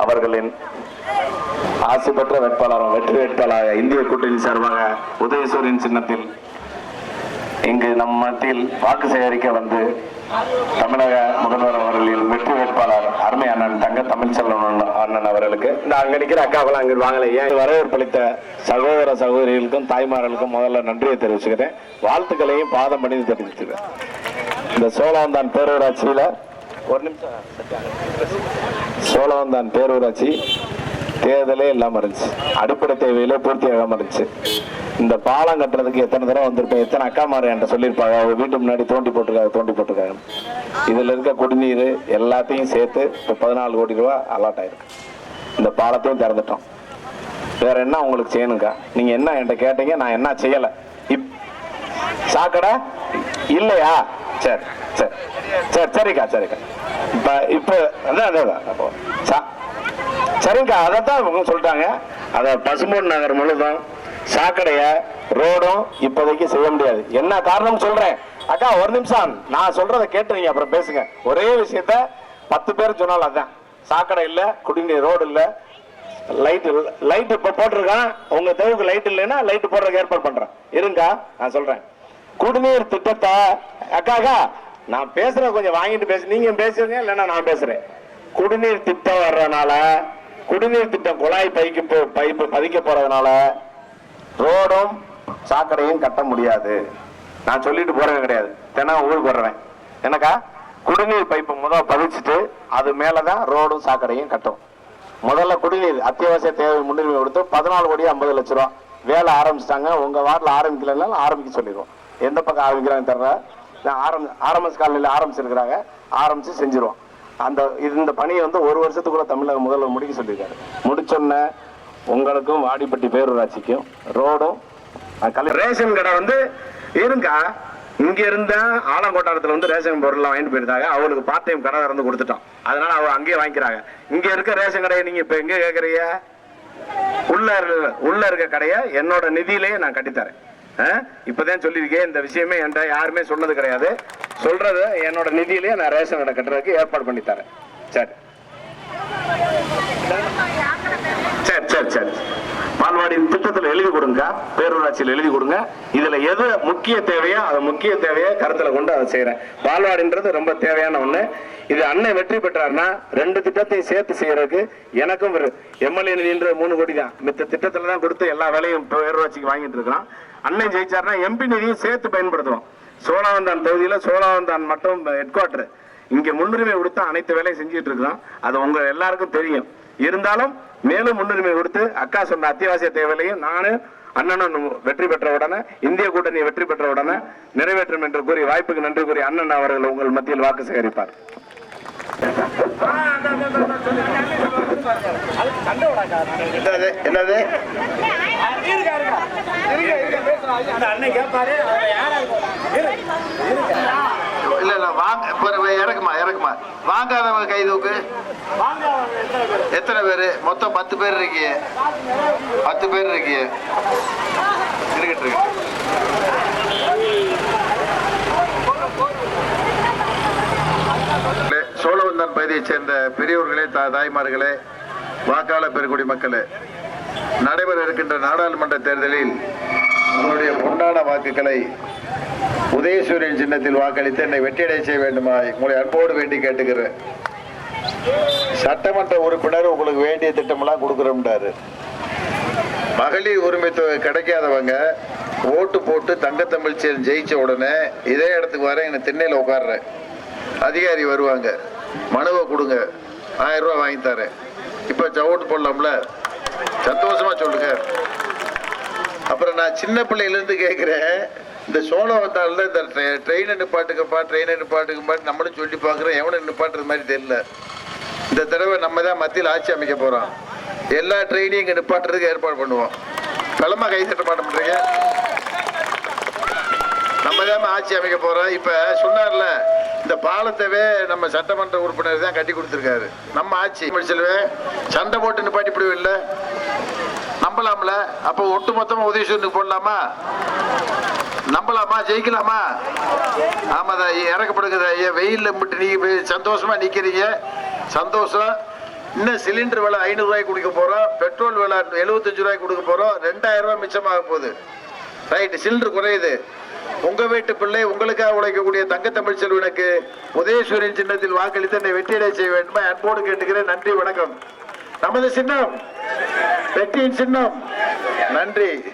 அவர்களின் ஆசை பெற்ற வேட்பாளரும் வெற்றி வேட்பாளராக இந்திய கூட்டணி சார்பாக உதயசூரின் சின்னத்தில் இங்கு நம் மத்தியில் வாக்கு சேகரிக்க வந்து தமிழக முதல்வர் அவர்களின் வெற்றி வேட்பாளர் அருமை அண்ணன் தங்க தமிழ்ச்செல்வன் அண்ணன் அண்ணன் அவர்களுக்கு இந்த அங்க நிக்கிற அக்காவெல்லாம் அங்க வாங்கல ஏன்? வரவேற்பளித்த சகோதர சகோதரிகளுக்கும் தாய்மார்களுக்கும் முதல்ல நன்றியை தெரிவிச்சுக்கிறேன். வாழ்த்துக்களையும் பாதம் பண்ணி தெரிவிச்சுக்கிறேன். இந்த சோழவந்தான் பேரூராட்சியில ஒரு நிமிஷம் சோழவந்தான் பேரூராட்சி தேர்தலே இல்லாமல் இருந்துச்சு. அடிப்படை தேவையிலே பூர்த்தி இருந்துச்சு. இந்த பாலம் கட்டுறதுக்கு எத்தனை தடவை வந்திருப்பேன் எத்தனை அக்காமாரு என்கிட்ட சொல்லியிருப்பாங்க. அவங்க வீட்டு முன்னாடி தோண்டி போட்டிருக்காங்க தோண்டி போட்டிருக்காங்க. இதில் இருக்க குடிநீர் எல்லாத்தையும் சேர்த்து இப்போ பதினாலு கோடி ரூபா அலாட் ஆயிருக்கு. இந்த பாலத்தையும் திறந்துட்டோம். வேற என்ன உங்களுக்கு செய்யணுக்கா நீங்கள் என்ன என்கிட்ட கேட்டீங்க நான் என்ன செய்யலை? இப் சாக்கடை இல்லையா? சரி சரி. சரி சரிக்கா சரிக்கா. இப்ப இப்ப அதான் அதான் அப்போ சா- அதை அதைத்தான் இவங்க சொல்லிட்டாங்க அதை பசும்பொன் நகர் முழுதும் சாக்கடைய ரோடும் இப்போதைக்கு செய்ய முடியாது. என்ன காரணம் சொல்றேன். அக்கா ஒரு நிமிஷம். நான் சொல்றதை கேட்டுறீங்க அப்புறம் பேசுங்க. ஒரே விஷயத்த பத்து பேர் சொன்னாலும் அதான். சாக்கடை இல்ல குடிநீர் ரோடு இல்ல. லைட் லைட் இப்ப போட்டிருக்கான். உங்க தெருவுக்கு லைட் இல்லைன்னா லைட் போடுறதுக்கு ஏற்பாடு பண்றேன். இருங்கா நான் சொல்றேன். குடிநீர் திட்டத்தை அக்கா அக்கா நான் பேசுறேன் கொஞ்சம் வாங்கிட்டு பேசு. நீங்க பேசுறீங்க இல்லைன்னா நான் பேசுறேன். குடிநீர் திட்டம் வர்றதுனால குடிநீர் திட்டம் குழாய் பைக்கு பைப்பு பதிக்க போறதுனால ரோடும் சாக்கடையும் கட்ட முடியாது. நான் சொல்லிட்டு போறேன் கிடையாது. தினம் ஊருக்கு வர்றேன் எனக்கா குடிநீர் பைப்பு முதல் பதிச்சுட்டு அது மேலதான் ரோடும் சாக்கடையும் கட்டும். முதல்ல குடிநீர் அத்தியாவசிய தேவை முன்னுரிமை கொடுத்து பதினாலு கோடி ஐம்பது லட்ச ரூபா வேலை ஆரம்பிச்சிட்டாங்க. உங்க வார்டில் ஆரம்பிக்கலன்னா ஆரம்பிக்க சொல்லிடுவோம். எந்த பக்கம் ஆரம்பிக்கிறாங்க தெரியல. நான் ஆரம் ஆர்எம்எஸ் காலனியில் ஆரம்பிச்சிருக்கிறாங்க. ஆரம்பித்து செஞ்சிருவோம். அந்த இது இந்த பணியை வந்து ஒரு வருஷத்துக்குள்ளே தமிழக முதல்வர் முடிக்க சொல்லியிருக்காரு. முடிச்சோன்ன உங்களுக்கும் வாடிப்பட்டி பேரூராட்சிக்கும் ரோடும் ரேஷன் கடை வந்து இருங்கா இங்க இருந்த ஆலங்கோட்டாரத்துல வந்து ரேஷன் பொருள் வாங்கிட்டு போயிருந்தாங்க. அவளுக்கு பார்ட் டைம் கடை திறந்து கொடுத்துட்டோம். அதனால அவங்க அங்கேயே வாங்கிக்கிறாங்க. இங்க இருக்க ரேஷன் கடையை நீங்க இப்ப எங்க கேக்குறீங்க? உள்ள உள்ள இருக்க கடையை என்னோட நிதியிலேயே நான் கட்டித்தரேன். இப்பதான் சொல்லியிருக்கேன். இந்த விஷயமே என்கிட்ட யாருமே சொன்னது கிடையாது. சொல்றது என்னோட நிதியிலேயே நான் ரேஷன் கடை கட்டுறதுக்கு ஏற்பாடு பண்ணி தரேன். சரி. சரி சரி சரி. பால்வாடி திட்டத்தில் எழுதி கொடுங்க பேரூராட்சியில் எழுதி கொடுங்க. இதுல எது முக்கிய தேவையோ அது முக்கிய தேவையை கருத்துல கொண்டு அதை செய்யறேன் பால்வாடின்றது ரொம்ப தேவையான ஒண்ணு. இது அண்ணன் வெற்றி பெற்றாருன்னா ரெண்டு திட்டத்தையும் சேர்த்து செய்யறதுக்கு எனக்கும் எம்எல்ஏ நிதின்ற மூணு கோடி தான். மித்த திட்டத்துல தான் கொடுத்து எல்லா வேலையும் பேரூராட்சிக்கு வாங்கிட்டு இருக்கிறோம். அண்ணன் ஜெயிச்சாருன்னா எம்பி நிதியும் சேர்த்து பயன்படுத்துவோம். சோழாவந்தான் தொகுதியில சோழாவந்தான் மட்டும் ஹெட் குவார்டர் இங்க முன்னுரிமை கொடுத்து அனைத்து வேலையும் செஞ்சுட்டு இருக்கிறோம். அது உங்க எல்லாருக்கும் தெரியும். இருந்தாலும் மேலும் முன்னுரிமை கொடுத்து அக்கா சொன்ன அத்தியாவசிய தேவைகளையும் நானு அண்ணனும் வெற்றி பெற்ற உடனே இந்திய கூட்டணி வெற்றி பெற்ற உடனே நிறைவேற்றும் என்று கூறி வாய்ப்புக்கு நன்றி கூறி அண்ணன் அவர்கள் உங்கள் மத்தியில் வாக்கு சேகரிப்பார். என்னது? என்னது? இல்ல இல்ல வாங்க இப்ப இறக்குமா இறக்குமா. வாங்காதவங்க கை தூக்கு. எத்தனை பேரு மொத்தம் பத்து பேர் இருக்கிய பத்து பேர் இருக்கீங்க. இருக்கட்டும் இருக்கு. சோழவந்தன் பகுதியைச் சேர்ந்த பெரியவர்களே தா தாய்மார்களே வாக்காளர் பெருக்குடி மக்களே நடைபெற இருக்கின்ற நாடாளுமன்ற தேர்தலில் உங்களுடைய பொன்னான வாக்குகளை உதயசூரியன் சின்னத்தில் வாக்களித்து என்னை வெற்றியடை செய்ய வேண்டுமாய் உங்களை அன்போடு வேண்டி கேட்டுக்கிறேன். சட்டமன்ற உறுப்பினர் உங்களுக்கு வேண்டிய திட்டமெல்லாம் கொடுக்குறோம்டாரு. மகளிர் உரிமை தொகை கிடைக்காதவங்க ஓட்டு போட்டு தங்கத்தமிழ்ச்சியில் ஜெயிச்ச உடனே இதே இடத்துக்கு வரேன் எனக்கு திண்ணையில் உட்கார்றேன் அதிகாரி வருவாங்க. மனுவை கொடுங்க. ஆயிரம் ரூபா வாங்கி தரேன். இப்போ ஓட்டு போடலாம்ல? சந்தோஷமா சொல்லுங்க. அப்புறம் நான் சின்ன பிள்ளையிலேருந்து கேட்குறேன் இந்த சோழவத்தாலில் இந்த ட்ரெயினை நிப்பாட்டுக்கப்பா ட்ரெயினை நிப்பாட்டுக்கப்பா நம்மளும் சொல்லி பார்க்குறோம் எவனை நிப்பாட்டுறது மாதிரி தெரியல. இந்த தடவை நம்ம தான் மத்தியில் ஆட்சி அமைக்க போகிறோம் எல்லா ட்ரெயினையும் இங்கே நிப்பாட்டுறதுக்கு ஏற்பாடு பண்ணுவோம். பலமாக கை தட்ட மாட்டேன்றீங்க நம்ம தான் ஆட்சி அமைக்க போகிறோம் இப்போ சொன்னார்ல இந்த பாலத்தவே நம்ம சட்டமன்ற உறுப்பினர் தான் கட்டி கொடுத்துருக்காரு. நம்ம ஆட்சி செல்வே சண்டை போட்டு நிப்பாட்டி இல்லை? நம்பலாம்ல? அப்போ ஒட்டு மொத்தமாக உதவி உதயசூரனுக்கு போடலாமா? நம்பலாமா? ஜெயிக்கலாமா? ஆமாதா இறக்கப்படுக்குதா ஐயா. வெயில்ல மட்டும் நீங்க சந்தோஷமாக சந்தோஷமா நிக்கிறீங்க. சந்தோஷம். இன்னும் சிலிண்டர் விலை ஐநூறு ரூபாய்க்கு கொடுக்க போறோம். பெட்ரோல் விலை எழுபத்தஞ்சு ரூபாய்க்கு கொடுக்க போறோம். ரெண்டாயிரம் ரூபாய் மிச்சமாக போகுது. ரைட் சிலிண்டர் குறையுது. உங்க வீட்டு பிள்ளை உங்களுக்காக உழைக்கக்கூடிய தங்கத்தமிழ் செல்வனுக்கு உதயசூரியன் சின்னத்தில் வாக்களித்து என்னை வெற்றியடை செய்ய வேண்டுமா? அன்போடு கேட்டுக்கிறேன். நன்றி வணக்கம். நமது சின்னம் வெற்றியின் சின்னம். நன்றி.